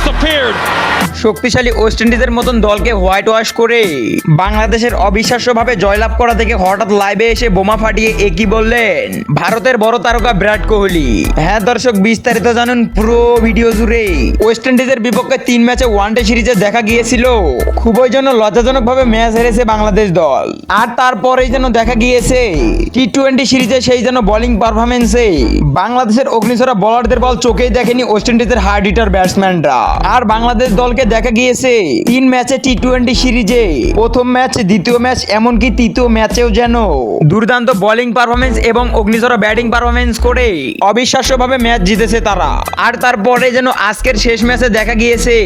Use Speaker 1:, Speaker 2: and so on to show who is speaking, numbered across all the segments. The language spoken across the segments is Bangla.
Speaker 1: disappeared.
Speaker 2: শক্তিশালী ওয়েস্ট ইন্ডিজের মতন দলকে হোয়াইট ওয়াশ করে বাংলাদেশের অবিশ্বাস্যভাবে জয়লাভ করা থেকে হঠাৎ লাইভে এসে বোমা ফাটিয়ে একই বললেন? ভারতের বড় তারকা বিরাট কোহলি। হ্যাঁ দর্শক, বিস্তারিত জানুন পুরো ভিডিও জুড়ে। ওয়েস্ট ইন্ডিজের বিপক্ষে তিন ম্যাচে ওয়ানডে সিরিজে দেখা গিয়েছিল। খুবই যেন লজ্জাজনক ভাবে ম্যাচ হেরেছে বাংলাদেশ দল। আর তারপরেই যেন দেখা গিয়েছে টি টোয়েন্টি সিরিজে সেই যেন বোলিং পারফরমেন্সে বাংলাদেশের অগ্নিছড়া বলারদের বল চোখেই দেখেনি ওয়েস্ট ইন্ডিজের হার্ড হিটার ব্যাটসম্যানরা আর বাংলাদেশ দলকে দেখা গিয়েছে। তিন ম্যাচে টি টোয়েন্টি সিরিজে। প্রথম ম্যাচ, দ্বিতীয় ম্যাচ, এমনকি তৃতীয় ম্যাচেও যেন। দুর্দান্ত বোলিং পারফরমেন্স এবং অগ্নিঝরা ব্যাটিং পারফরমেন্স করে অবিশ্বাস্যভাবে ম্যাচ জিতেছে তারা। আর তারপরে যেন আজকের শেষ ম্যাচে দেখা গিয়েছে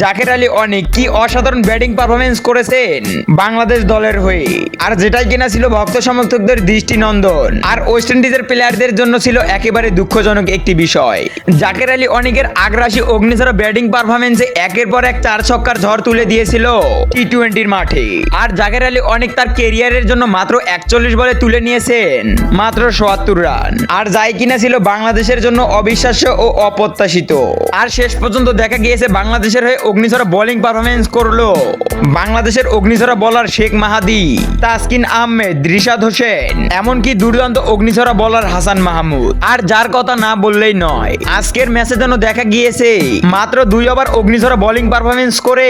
Speaker 2: জাকের আলী অনেক কি অসাধারণ ব্যাটিং পারফরমেন্স করেছেন বাংলাদেশ দলের হয়ে। আর যেটাই কিনা ছিল ভক্ত সমর্থকদের দৃষ্টিনন্দন। আর ওয়েস্ট ইন্ডিজের প্লেয়ারদের জন্য ছিল একেবারে দুঃখজনক একটি বিষয়। জাকের আলী অনেকের আগ্রাসী অগ্নিঝরা ব্যাটিং পারফরমেন্সে একের পর এক চার ছক্কার ঝড় তুলে দিয়েছিল টি টোয়েন্টির মাঠে। আর জাগের আলী অনেক তার কেরিয়ারের জন্য মাত্র একচল্লিশ বলে তুলে নিয়েছেন, মাত্র সোয়াত্তর রান। আর যাই কিনা ছিল বাংলাদেশের জন্য অবিশ্বাস্য ও অপ্রত্যাশিত। আর শেষ পর্যন্ত দেখা গিয়েছে বাংলাদেশের হয়ে অগ্নিঝরা বোলিং পারফরমেন্স করল। বাংলাদেশের অগ্নিঝরা বলার শেখ মাহাদি, তাসকিন আহমেদ, রিশাদ হোসেন, এমনকি দুর্দান্ত অগ্নিঝরা বলার হাসান মাহমুদ। আর যার কথা না বললেই নয়, আজকের ম্যাচে যেন দেখা গিয়েছে, মাত্র দুই ওভার অগ্নিঝরা বোলিং পারফরমেন্স করে,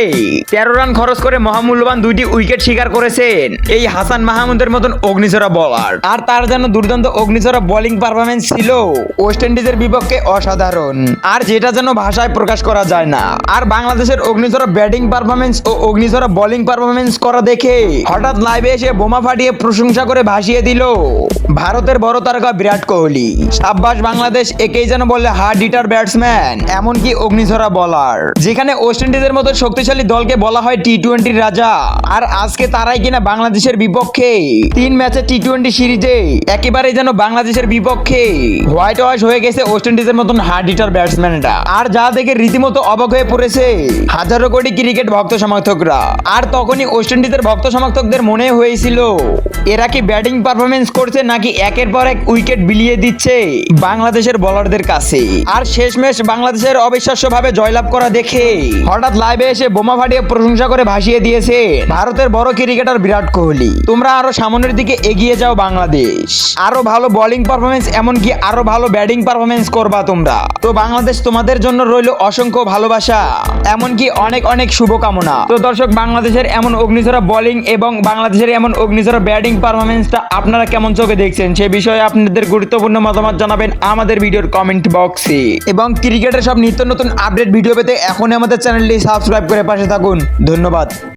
Speaker 2: তেরো রান খরচ করে মহামূল্যবান দুইটি উইকেট শিকার করেছেন। এই হাসান মাহমুদের মতন অগ্নিঝরা বলার আর তার যেন দুর্দান্ত অগ্নিঝরা বোলিং পারফরমেন্স ছিল ওয়েস্ট ইন্ডিজের বিপক্ষে অসাধারণ। আর যেটা যেন ভাষায় প্রকাশ করা যায় না। আর বাংলাদেশের অগ্নিঝরা ব্যাটিং পারফরমেন্স ও অগ্নিঝরা বোলিং পারফরমেন্স করা দেখে, হঠাৎ লাইভে এসে বোমা ফাটিয়ে প্রশংসা করে ভাসিয়ে দিল। ভারতের বড় তারকা বিরাট কোহলি। সাব্বাস বাংলাদেশ একেই যেন বললে হার্ড হিটার ব্যাটসম্যান এমনকি অগ্নিঝরা বলার যেখানে ওয়েস্ট ইন্ডিজের মতো শক্তিশালী দলকে বলা হয় টি টোয়েন্টির রাজা। আর আজকে তারাই কিনা বাংলাদেশের বিপক্ষে। তিন ম্যাচে টি টোয়েন্টি সিরিজে একেবারে যেন বাংলাদেশের বিপক্ষে। হোয়াইট ওয়াশ হয়ে গেছে ওয়েস্ট ইন্ডিজের মতন হার্ড হিটার ব্যাটসম্যানরা। আর যা দেখে রীতিমতো অবাক হয়ে পড়েছে, হাজারো কোটি ক্রিকেট ভক্ত সমর্থকরা। আর তখনই ওয়েস্ট ইন্ডিজের ভক্ত সমর্থকদের মনে হয়েছিল এরা কি ব্যাটিং পারফরমেন্স করছে নাকি একের পর এক উইকেট বিলিয়ে দিচ্ছে বাংলাদেশের বলারদের কাছে? আর শেষমেশ বাংলাদেশের অবিশ্বাস্যভাবে জয়লাভ করা দেখে হঠাৎ লাইভে এসে বোমা ফাটিয়ে প্রশংসা করে ভাসিয়ে দিয়েছে ভারতের বড় ক্রিকেটার বিরাট কোহলি। তোমরা আরও সামনের দিকে এগিয়ে যাও বাংলাদেশ। আরও ভালো বোলিং পারফরমেন্স এমনকি আরও ভালো ব্যাটিং পারফরমেন্স করবা তোমরা। তো বাংলাদেশ তোমাদের জন্য রইল অসংখ্য ভালোবাসা, এমনকি অনেক অনেক শুভকামনা। তো দর্শক, বাংলাদেশের এমন অগ্নিঝরা বোলিং এবং বাংলাদেশের এমন অগ্নিঝরা ব্যাটিং পারফরমেন্সটা আপনারা কেমন চোখে দেখছেন? সে বিষয়ে আপনাদের গুরুত্বপূর্ণ মতামত জানাবেন আমাদের ভিডিওর কমেন্ট বক্সে এবং ক্রিকেটের সব নিত্য নতুন আপডেট ভিডিও পেতে এখনই আমাদের চ্যানেলটি সাবস্ক্রাইব করে পাশে থাকুন। ধন্যবাদ।